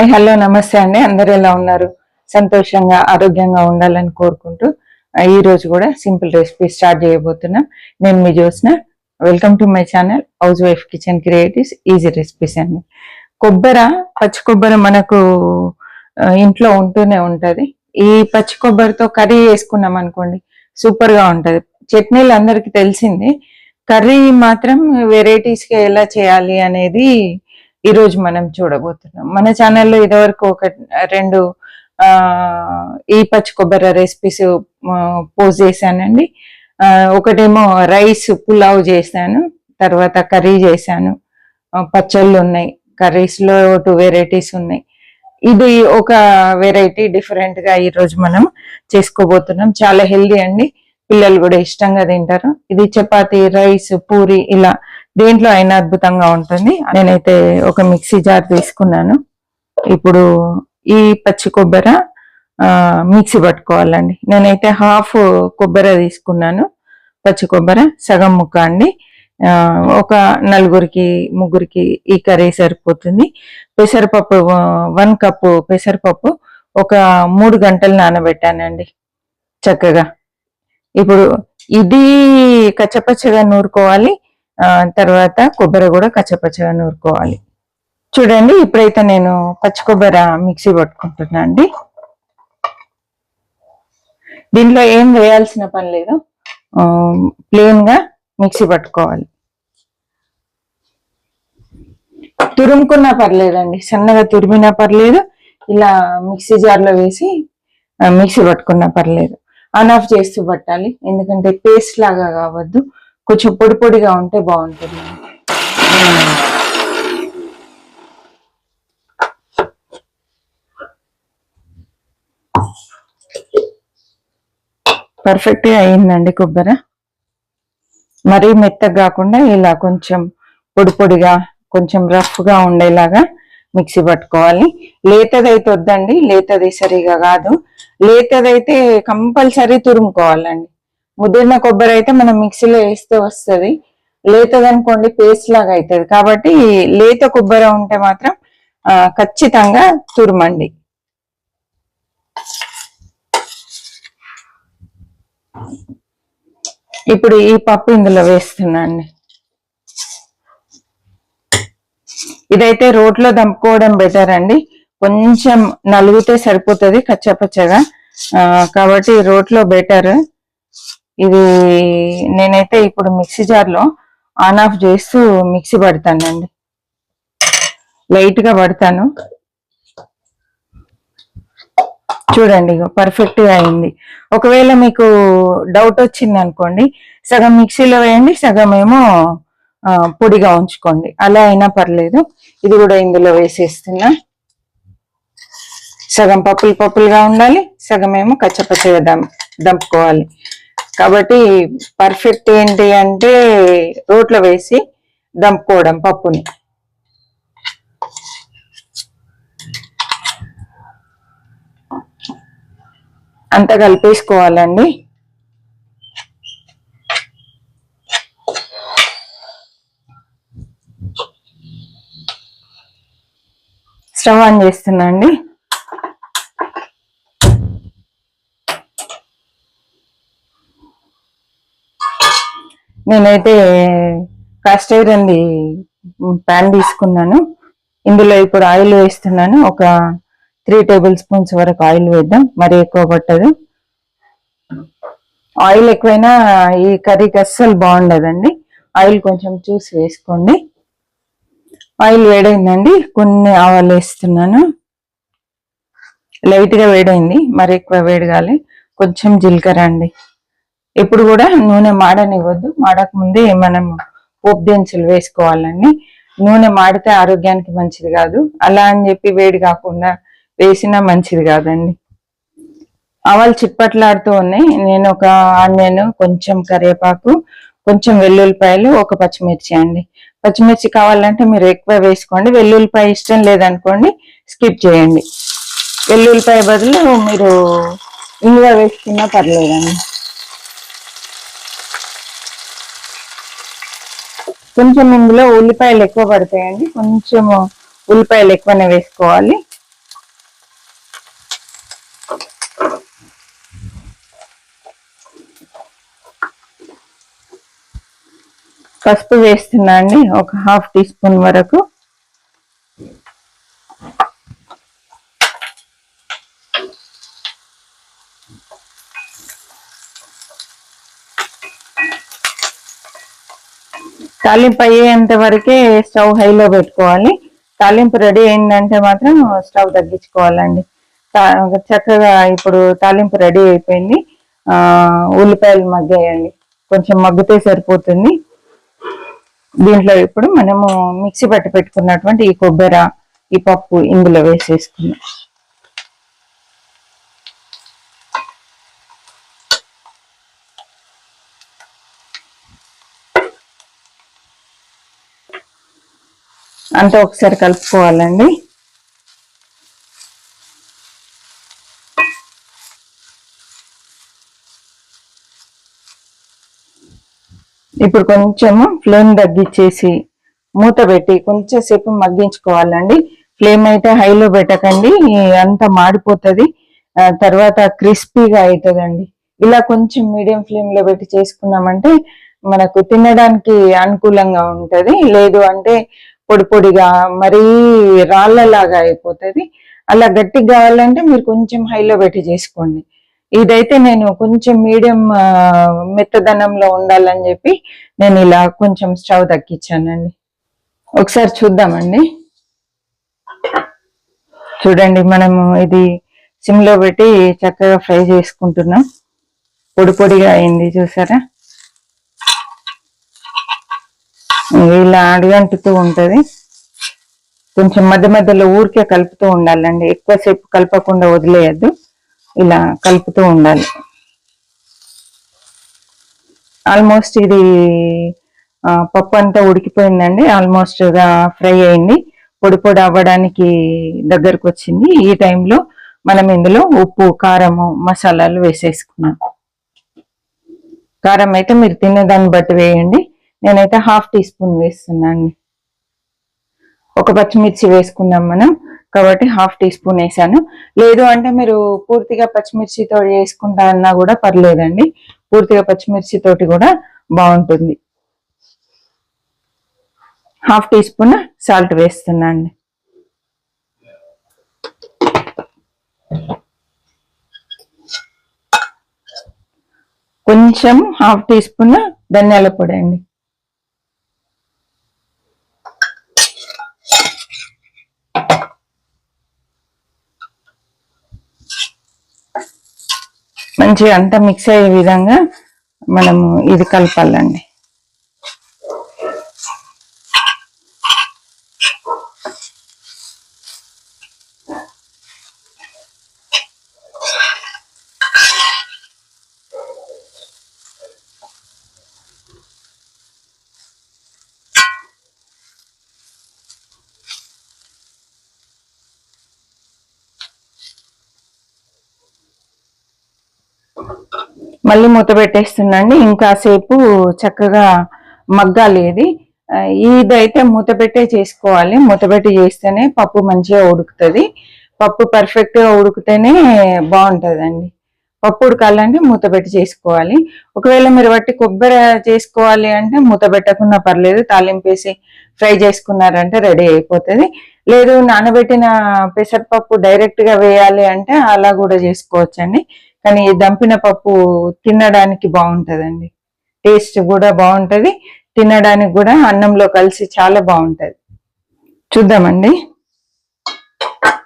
Hi hello నమస్తే అండి. అందరు ఎలా ఉన్నారు? సంతోషంగా ఆరోగ్యంగా ఉండాలని కోరుకుంటూ ఈరోజు ఈ రోజు కూడా సింపుల్ రెసిపీ స్టార్ట్ చేయబోతున్నాం. నేను మీ చూసిన welcome to my channel housewife kitchen creatives easy recipes అండి. కొబ్బరి పచ్చి కొబ్బరి మనకు ఇంట్లో ఉంటూనే ఉంటుంది. ఈ పచ్చి కొబ్బరితో కర్రీ వేసుకున్నాం అనుకోండి సూపర్గా ఉంటుంది. చట్నీలు అందరికీ తెలిసింది. కర్రీ మాత్రం వెరైటీస్గా ఎలా చేయాలి అనేది ఈరోజు మనం చూడబోతున్నాం. మన ఛానల్లో ఇదివరకు ఒక రెండు ఈ పచ్చి కొబ్బరి రెసిపీస్ పోస్ట్ చేశానండి. ఒకటేమో రైస్ పులావ్ చేశాను తర్వాత కర్రీ చేశాను. పచ్చళ్ళు ఉన్నాయి కర్రీస్లో టూ వెరైటీస్ ఉన్నాయి. ఇది ఒక వెరైటీ డిఫరెంట్గా ఈరోజు మనం చేసుకోబోతున్నాం. చాలా హెల్దీ అండి. పిల్లలు కూడా ఇష్టంగా తింటారు. ఇది చపాతి రైస్ పూరి ఇలా దేంట్లో అయినా అద్భుతంగా ఉంటుంది. నేనైతే ఒక మిక్సీ జార్ తీసుకున్నాను. ఇప్పుడు ఈ పచ్చి కొబ్బరి మిక్సీ పట్టుకోవాలండి. నేనైతే హాఫ్ కొబ్బరి తీసుకున్నాను. పచ్చి కొబ్బరి సగం ముక్క అండి. ఒక నలుగురికి ముగ్గురికి ఈ కర్రీ సరిపోతుంది. పెసరపప్పు వన్ కప్పు పెసరపప్పు ఒక మూడు గంటలు నానబెట్టానండి చక్కగా. ఇప్పుడు ఇది కచ్చపచ్చగా నూరుకోవాలి. తర్వాత కొబ్బరి కూడా కచ్చపచ్చగా నూరుకోవాలి. చూడండి ఇప్పుడైతే నేను పచ్చి కొబ్బరి మిక్సీ పట్టుకుంటున్నా అండి. దీంట్లో ఏం వేయాల్సిన పని లేదు. ప్లెయిన్గా మిక్సీ పట్టుకోవాలి. తురుముకున్నా పర్లేదండి సన్నగా తురిమినా పర్లేదు ఇలా మిక్సీ జార్లో వేసి మిక్సీ పట్టుకున్నా పర్లేదు. ఆన్ ఆఫ్ చేస్తూ పట్టాలి ఎందుకంటే పేస్ట్ లాగా కావద్దు. కొంచెం పొడి పొడిగా ఉంటే బాగుంటుంది. పర్ఫెక్ట్గా అయిందండి కొబ్బరి. మరీ మెత్తగా కాకుండా ఇలా కొంచెం పొడి పొడిగా కొంచెం రఫ్గా ఉండేలాగా మిక్సీ పట్టుకోవాలి. లేతదైతే వద్దండి లేతది సరిగా కాదు. లేతదైతే కంపల్సరీ తురుముకోవాలండి. ముదిరిన కొబ్బరి అయితే మనం మిక్సీలో వేస్తే వస్తుంది. లేతదనుకోండి పేస్ట్ లాగా అవుతుంది కాబట్టి లేత కొబ్బరి ఉంటే మాత్రం ఖచ్చితంగా తురమండి. ఇప్పుడు ఈ పప్పు ఇందులో వేస్తున్నాండి ఇదైతే రోట్లో దంపుకోవడం బెటర్ అండి. కొంచెం నలుగుతే సరిపోతుంది కచ్చపచ్చగా. కాబట్టి రోట్లో బెటర్. ఇది నేనైతే ఇప్పుడు మిక్సీ జార్లో ఆన్ ఆఫ్ చేస్తూ మిక్సీ పడతానండి. లైట్గా పడతాను. చూడండి పర్ఫెక్ట్గా అయింది. ఒకవేళ మీకు డౌట్ వచ్చింది అనుకోండి సగం మిక్సీలో వేయండి సగం ఏమో పొడిగా ఉంచుకోండి. అలా అయినా పర్లేదు. ఇది కూడా ఇందులో వేసేస్తున్నా. సగం పప్పులు పప్పులుగా ఉండాలి సగం ఏమో కచ్చపచ్చగా దంప్ దంపుకోవాలి. కాబట్టి పర్ఫెక్ట్ ఏంటి అంటే రోట్లో వేసి దంపుకోవడం పప్పుని. అంతా కలిపేసుకోవాలండి. స్టవ్ ఆన్ చేస్తున్నా అండి. నేనైతే కాస్ట్ ఐరన్ది ప్యాన్ తీసుకున్నాను. ఇందులో ఇప్పుడు ఆయిల్ వేస్తున్నాను. ఒక త్రీ టేబుల్ స్పూన్స్ వరకు ఆయిల్ వేద్దాం. మరి ఎక్కువ పట్టదు ఆయిల్ ఎక్కువైనా ఈ కర్రీకి అస్సలు బాగుండదండి. ఆయిల్ కొంచెం చూసి వేసుకోండి. ఆయిల్ వేడైందండి. కొన్ని ఆవాలు వేస్తున్నాను. లైట్గా వేడైంది. మరి ఎక్కువ వేడగాలి. కొంచెం జీలకర్ర అండి. ఎప్పుడు కూడా నూనె మాడనివ్వద్దు. మాడక ముందే మనం పోపు దినుసులు వేసుకోవాలండి. నూనె మాడితే ఆరోగ్యానికి మంచిది కాదు. అలా అని చెప్పి వేడి కాకుండా వేసినా మంచిది కాదండి. ఆవాలు చిప్పట్లాడుతూ ఉన్నాయి. నేను ఒక ఆనియన్ కొంచెం కరివేపాకు కొంచెం వెల్లుల్లిపాయలు ఒక పచ్చిమిర్చి అండి. పచ్చిమిర్చి కావాలంటే మీరు ఎక్కువ వేసుకోండి. వెల్లుల్లిపాయ ఇష్టం లేదనుకోండి స్కిప్ చేయండి. వెల్లుల్లిపాయ బదులు మీరు ఇంగువ వేసుకున్నా పర్లేదండి. కొంచెం ఇందులో ఉల్లిపాయలు ఎక్కువ పడతాయండి. కొంచెము ఉల్లిపాయలు ఎక్కువనే వేసుకోవాలి. పసుపు వేస్తున్నా అండి. ఒక హాఫ్ టీ స్పూన్ వరకు. తాలింపు అయ్యేంత వరకే స్టవ్ హైలో పెట్టుకోవాలి. తాలింపు రెడీ అయిందంటే మాత్రం స్టవ్ తగ్గించుకోవాలండి. చక్కగా ఇప్పుడు తాలింపు రెడీ అయిపోయింది. ఉల్లిపాయలు మగ్గాయండి. కొంచెం మగ్గితే సరిపోతుంది. దీంట్లో ఇప్పుడు మనము మిక్సీ పట్టి పెట్టుకున్నటువంటి ఈ కొబ్బరి ఈ పప్పు ఇందులో వేసేసుకున్నాం అంతా ఒకసారి కలుపుకోవాలండి. ఇప్పుడు కొంచెము ఫ్లేమ్ తగ్గించేసి మూత పెట్టి కొంచెం సేపు మగ్గించుకోవాలండి. ఫ్లేమ్ అయితే హైలో పెట్టకండి అంతా మాడిపోతుంది. తర్వాత క్రిస్పీగా అవుతుందండి ఇలా కొంచెం మీడియం ఫ్లేమ్లో పెట్టి చేసుకున్నామంటే మనకు తినడానికి అనుకూలంగా ఉంటుంది. లేదు అంటే పొడి పొడిగా మరీ రాళ్ళలాగా అయిపోతుంది. అలా గట్టిగా కావాలంటే మీరు కొంచెం హైలో పెట్టి చేసుకోండి. ఇదైతే నేను కొంచెం మీడియం మెత్తదనంలో ఉండాలని చెప్పి నేను ఇలా కొంచెం స్టవ్ తగ్గించానండి. ఒకసారి చూద్దామండి. చూడండి మనము ఇది సిమ్లో పెట్టి చక్కగా ఫ్రై చేసుకుంటున్నాం. పొడి పొడిగా అయింది చూసారా? ఇలా అడుగంటుతూ ఉంటుంది. కొంచెం మధ్య మధ్యలో ఊరికే కలుపుతూ ఉండాలండి. ఎక్కువసేపు కలపకుండా వదిలేయద్దు. ఇలా కలుపుతూ ఉండాలి. ఆల్మోస్ట్ ఇది పప్పు అంతా ఉడికిపోయిందండి. ఆల్మోస్ట్గా ఫ్రై అయింది. పొడి పొడి అవ్వడానికి దగ్గరకు వచ్చింది. ఈ టైంలో మనం ఇందులో ఉప్పు కారము మసాలాలు వేసేసుకున్నాం. కారం అయితే మీరు తినే దాన్ని బట్టి వేయండి. నేనైతే హాఫ్ టీ స్పూన్ వేస్తున్నాను. ఒక పచ్చిమిర్చి వేసుకున్నాం మనం. కాబట్టి హాఫ్ టీ స్పూన్ వేసాను. లేదు అంటే మీరు పూర్తిగా పచ్చిమిర్చితో వేసుకుంటా అన్నా కూడా పర్లేదండి. పూర్తిగా పచ్చిమిర్చితోటి కూడా బాగుంటుంది. హాఫ్ టీ స్పూన్ సాల్ట్ వేస్తున్నాండి కొంచెం హాఫ్ టీ స్పూన్ ధనియాల పొడి అండి. మంచిగా అంతా మిక్స్ అయ్యే విధంగా మనము ఇది కలపాలండి. మళ్ళీ మూత పెట్టేస్తున్నాండి ఇంకాసేపు చక్కగా మగ్గాలి ఇది. ఇదైతే మూత పెట్టే చేసుకోవాలి. మూత పెట్టి చేస్తేనే పప్పు మంచిగా ఉడుకుతుంది. పప్పు పర్ఫెక్ట్గా ఉడికితేనే బాగుంటుందండి. పప్పు ఉడకాలంటే మూత పెట్టి చేసుకోవాలి. ఒకవేళ మీరు బట్టి కొబ్బరి చేసుకోవాలి అంటే మూత పెట్టకుండా పర్లేదు. తాలింపేసి ఫ్రై చేసుకున్నారంటే రెడీ అయిపోతుంది. లేదు నానబెట్టిన పెసరపప్పు డైరెక్ట్గా వేయాలి అంటే అలా కూడా చేసుకోవచ్చండి. కానీ ఈ దంపిన పప్పు తినడానికి బాగుంటుందండి. టేస్ట్ కూడా బాగుంటుంది తినడానికి కూడా అన్నంలో కలిసి చాలా బాగుంటుంది. చూద్దామండి.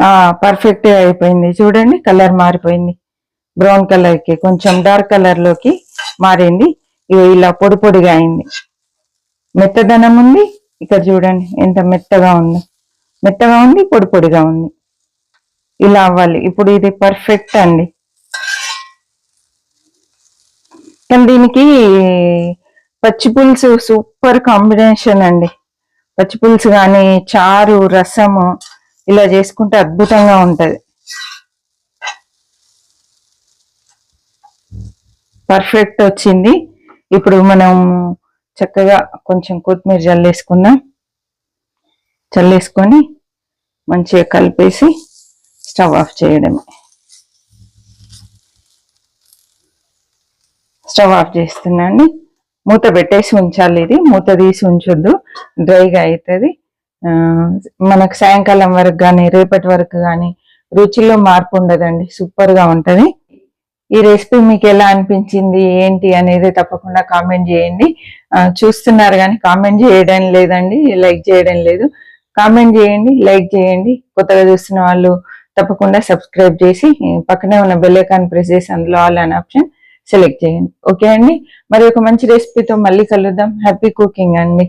పర్ఫెక్ట్గా పర్ఫెక్ట్ అయిపోయింది. చూడండి కలర్ మారిపోయింది. బ్రౌన్ కలర్కి కొంచెం డార్క్ కలర్లోకి మారింది. ఇగో ఇలా పొడి పొడిగా అయింది. మెత్తదనం ఉంది. ఇక్కడ చూడండి ఎంత మెత్తగా ఉందో. మెత్తగా ఉంది పొడి పొడిగా ఉంది. ఇలా అవ్వాలి. ఇప్పుడు ఇది పర్ఫెక్ట్ అండి కానీ దీనికి పచ్చి పులుసు సూపర్ కాంబినేషన్ అండి. పచ్చి పులుసు కానీ చారు రసము ఇలా చేసుకుంటే అద్భుతంగా ఉంటుంది. పర్ఫెక్ట్ వచ్చింది. ఇప్పుడు మనం చక్కగా కొంచెం కొత్తిమీర చల్లేసుకుందాం చల్లేసుకొని మంచిగా కలిపేసి స్టవ్ ఆఫ్ చేయడమే. స్టవ్ ఆఫ్ చేస్తున్నాండి మూత పెట్టేసి ఉంచాలి ఇది. మూత తీసి ఉంచొద్దు. డ్రైగా అవుతుంది మనకు సాయంకాలం వరకు కానీ రేపటి వరకు కానీ రుచిలో మార్పు ఉండదండి. సూపర్గా ఉంటుంది. ఈ రెసిపీ మీకు ఎలా అనిపించింది? ఏంటి అనేది తప్పకుండా కామెంట్ చేయండి. చూస్తున్నారు కానీ కామెంట్ చేయడం లేదండి. లైక్ చేయడం లేదు. కామెంట్ చేయండి లైక్ చేయండి. కొత్తగా చూస్తున్న వాళ్ళు తప్పకుండా సబ్స్క్రైబ్ చేసి పక్కనే ఉన్న బెల్ ఐకాన్ ప్రెస్ చేసి అందులో ఆల్ అనే ఆప్షన్ సెలెక్ట్ చేయండి. ఓకే అండి? మరి ఒక మంచి రెసిపీతో మళ్ళీ కలుద్దాం. హ్యాపీ కుకింగ్ అండి.